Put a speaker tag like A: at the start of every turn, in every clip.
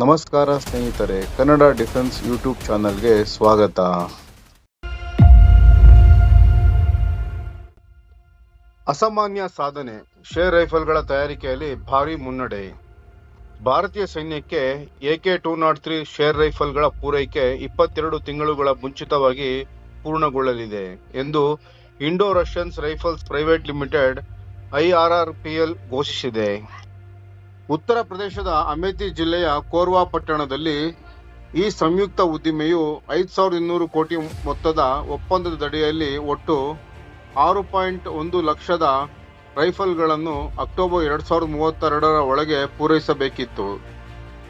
A: ನಮಸ್ಕಾರ ಸ್ನೇಹಿತರೆ, Kannada defence YouTube ಚಾನಲ್ಗೆ ಸ್ವಾಗತ. ಅಸಾಮಾನ್ಯ ಸಾಧನೆ, ಶೇರ್ ರೈಫಲ್ಗಳ ತಯಾರಿಕೆಯಲ್ಲಿ ಭಾರಿ ಮುನ್ನಡೆ. ಭಾರತೀಯ ಸೈನ್ಯಕ್ಕೆ AK two naught three Sher ರೈಫಲ್ಗಳ ಪೂರೈಕೆ ಇಪ್ಪತ್ತೆರಡು ತಿಂಗಳುಗಳ ಮುಂಚಿತವಾಗಿ ಪೂರ್ಣಗೊಳ್ಳಲಿದೆ ಎಂದು Indo Russians rifles private limited IRRPL ಘೋಷಿಸಿದೆ. ಉತ್ತರ ಪ್ರದೇಶದ ಅಮೇಥಿ ಜಿಲ್ಲೆಯ ಕೋರ್ವಾ ಪಟ್ಟಣದಲ್ಲಿ ಈ ಸಂಯುಕ್ತ ಉದ್ದಿಮೆಯು ಐದು ಸಾವಿರದ ಇನ್ನೂರು ಕೋಟಿ ಮೊತ್ತದ ಒಪ್ಪಂದದಡಿಯಲ್ಲಿ ಒಟ್ಟು ಆರು ಪಾಯಿಂಟ್ ಒಂದು ಲಕ್ಷದ ರೈಫಲ್ಗಳನ್ನು ಅಕ್ಟೋಬರ್ ಎರಡು ಸಾವಿರದ ಮೂವತ್ತೆರಡರ ಒಳಗೆ ಪೂರೈಸಬೇಕಿತ್ತು.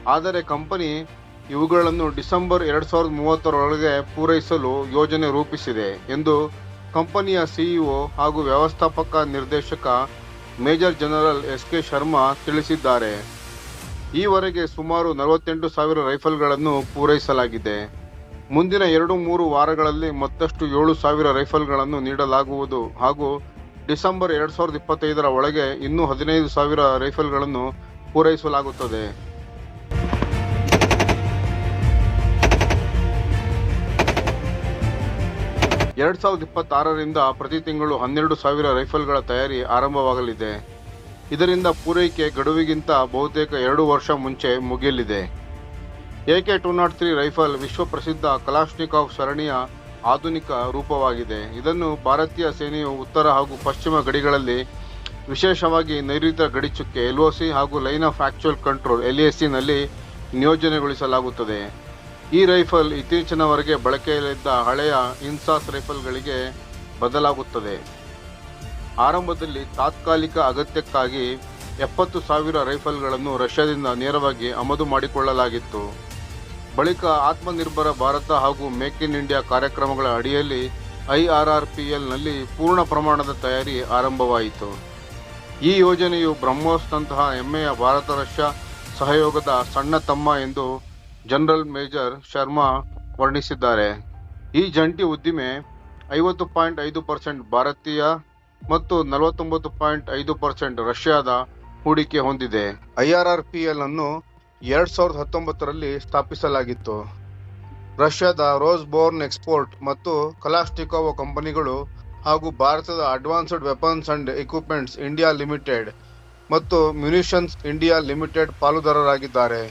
A: ಆದರೆ ಕಂಪನಿ ಇವುಗಳನ್ನು ಡಿಸೆಂಬರ್ ಎರಡು ಸಾವಿರದ ಮೂವತ್ತರೊಳಗೆ ಪೂರೈಸಲು ಯೋಜನೆ ರೂಪಿಸಿದೆ ಎಂದು ಕಂಪನಿಯ ಸಿಇಒ ಹಾಗೂ ವ್ಯವಸ್ಥಾಪಕ ನಿರ್ದೇಶಕ major general S K Sharma ತಿಳಿಸಿದ್ದಾರೆ. ಈವರೆಗೆ ಸುಮಾರು ನಲವತ್ತೆಂಟು ಸಾವಿರ ರೈಫಲ್ಗಳನ್ನು ಪೂರೈಸಲಾಗಿದೆ. ಮುಂದಿನ ಎರಡು ಮೂರು ವಾರಗಳಲ್ಲಿ ಮತ್ತಷ್ಟು ಏಳು ಸಾವಿರ ರೈಫಲ್ಗಳನ್ನು ನೀಡಲಾಗುವುದು ಹಾಗೂ ಡಿಸೆಂಬರ್ ಎರಡು ಸಾವಿರದ ಇಪ್ಪತ್ತೈದರ ಒಳಗೆ ಇನ್ನೂ ಹದಿನೈದು ಸಾವಿರ ರೈಫಲ್ಗಳನ್ನು ಪೂರೈಸಲಾಗುತ್ತದೆ. ಎರಡ್ ಸಾವಿರದ ಇಪ್ಪತ್ತಾರರಿಂದ ಪ್ರತಿ ತಿಂಗಳು ಹನ್ನೆರಡು ಸಾವಿರ ರೈಫಲ್ಗಳ ತಯಾರಿ ಆರಂಭವಾಗಲಿದೆ. ಇದರಿಂದ ಪೂರೈಕೆ ಗಡುವಿಗಿಂತ ಬಹುತೇಕ ಎರಡು ವರ್ಷ ಮುಂಚೆ ಮುಗಿಯಲಿದೆ. AK two naught three rifle ವಿಶ್ವ ಪ್ರಸಿದ್ಧ ಕಲಾಶ್ನಿಕಾವ್ ಸರಣಿಯ ಆಧುನಿಕ ರೂಪವಾಗಿದೆ. ಇದನ್ನು ಭಾರತೀಯ ಸೇನೆಯು ಉತ್ತರ ಹಾಗೂ ಪಶ್ಚಿಮ ಗಡಿಗಳಲ್ಲಿ ವಿಶೇಷವಾಗಿ ನೈಋತ್ಯ ಗಡಿಚುಕ್ಕೆ ಎಲ್ಒಸಿ ಹಾಗೂ ಲೈನ್ ಆಫ್ ಆಕ್ಚುಯಲ್ ಕಂಟ್ರೋಲ್ ಎಲ್ಎಸಿನಲ್ಲಿ ನಿಯೋಜನೆಗೊಳಿಸಲಾಗುತ್ತದೆ. ಈ ರೈಫಲ್ ಇತ್ತೀಚಿನವರೆಗೆ ಬಳಕೆಯಲ್ಲಿದ್ದ ಹಳೆಯ ಇನ್ಸಾಸ್ ರೈಫಲ್ಗಳಿಗೆ ಬದಲಾಗುತ್ತದೆ. ಆರಂಭದಲ್ಲಿ ತಾತ್ಕಾಲಿಕ ಅಗತ್ಯಕ್ಕಾಗಿ ಎಪ್ಪತ್ತು ಸಾವಿರ ರೈಫಲ್ಗಳನ್ನು ರಷ್ಯಾದಿಂದ ನೇರವಾಗಿ ಆಮದು ಮಾಡಿಕೊಳ್ಳಲಾಗಿತ್ತು. ಬಳಿಕ ಆತ್ಮನಿರ್ಭರ ಭಾರತ ಹಾಗೂ ಮೇಕ್ ಇನ್ ಇಂಡಿಯಾ ಕಾರ್ಯಕ್ರಮಗಳ ಅಡಿಯಲ್ಲಿ ಐಆರ್ಆರ್ಪಿಎಲ್ನಲ್ಲಿ ಪೂರ್ಣ ಪ್ರಮಾಣದ ತಯಾರಿ ಆರಂಭವಾಯಿತು. ಈ ಯೋಜನೆಯು ಬ್ರಹ್ಮೋಸ್ನಂತಹ ಹೆಮ್ಮೆಯ ಭಾರತ ರಷ್ಯಾ ಸಹಯೋಗದ ಸಣ್ಣ ತಮ್ಮ ಎಂದು ಜನರಲ್ ಮೇಜರ್ ಶರ್ಮಾ ವರ್ಣಿಸಿದ್ದಾರೆ. ಈ ಜಂಟಿ ಉದ್ದಿಮೆ ಐವತ್ತು ಪಾಯಿಂಟ್ ಐದು ಪರ್ಸೆಂಟ್ ಭಾರತೀಯ ಮತ್ತು ನಲವತ್ತೊಂಬತ್ತು ಪಾಯಿಂಟ್ ಐದು ಪರ್ಸೆಂಟ್ ರಷ್ಯಾದ ಹೂಡಿಕೆ ಹೊಂದಿದೆ. ಐಆರ್ ಪಿ ಎಲ್ ಅನ್ನು ಎರಡ್ ಸಾವಿರದ ಹತ್ತೊಂಬತ್ತರಲ್ಲಿ ಸ್ಥಾಪಿಸಲಾಗಿತ್ತು. ರಷ್ಯಾದ ರೋಸ್ ಬೋರ್ನ್ ಎಕ್ಸ್ಪೋರ್ಟ್ ಮತ್ತು ಕಲಾಸ್ಟಿಕೋವ ಕಂಪನಿಗಳು ಹಾಗೂ ಭಾರತದ advanced weapons and equipments India limited ಮತ್ತು ಮ್ಯುನಿಷನ್ಸ್ ಇಂಡಿಯಾ ಲಿಮಿಟೆಡ್ ಪಾಲುದಾರರಾಗಿದ್ದಾರೆ.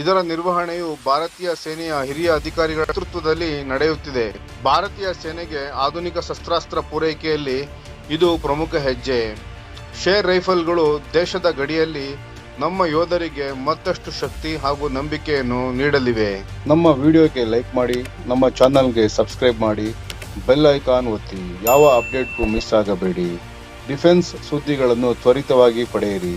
A: ಇದರ ನಿರ್ವಹಣೆಯು ಭಾರತೀಯ ಸೇನೆಯ ಹಿರಿಯ ಅಧಿಕಾರಿಗಳ ನೇತೃತ್ವದಲ್ಲಿ ನಡೆಯುತ್ತಿದೆ. ಭಾರತೀಯ ಸೇನೆಗೆ ಆಧುನಿಕ ಶಸ್ತ್ರಾಸ್ತ್ರ ಪೂರೈಕೆಯಲ್ಲಿ ಇದು ಪ್ರಮುಖ ಹೆಜ್ಜೆ. ಶೇರ್ ರೈಫಲ್ಗಳು ದೇಶದ ಗಡಿಯಲ್ಲಿ ನಮ್ಮ ಯೋಧರಿಗೆ ಮತ್ತಷ್ಟು ಶಕ್ತಿ ಹಾಗೂ ನಂಬಿಕೆಯನ್ನು ನೀಡಲಿವೆ. ನಮ್ಮ ವಿಡಿಯೋಗೆ ಲೈಕ್ ಮಾಡಿ, ನಮ್ಮ ಚಾನಲ್ಗೆ ಸಬ್ಸ್ಕ್ರೈಬ್ ಮಾಡಿ, ಬೆಲ್ ಐಕಾನ್ ಒತ್ತಿ, ಯಾವ ಅಪ್ಡೇಟ್ಗೂ ಮಿಸ್ ಆಗಬೇಡಿ. ಡಿಫೆನ್ಸ್ ಸುದ್ದಿಗಳನ್ನು ತ್ವರಿತವಾಗಿ ಪಡೆಯಿರಿ.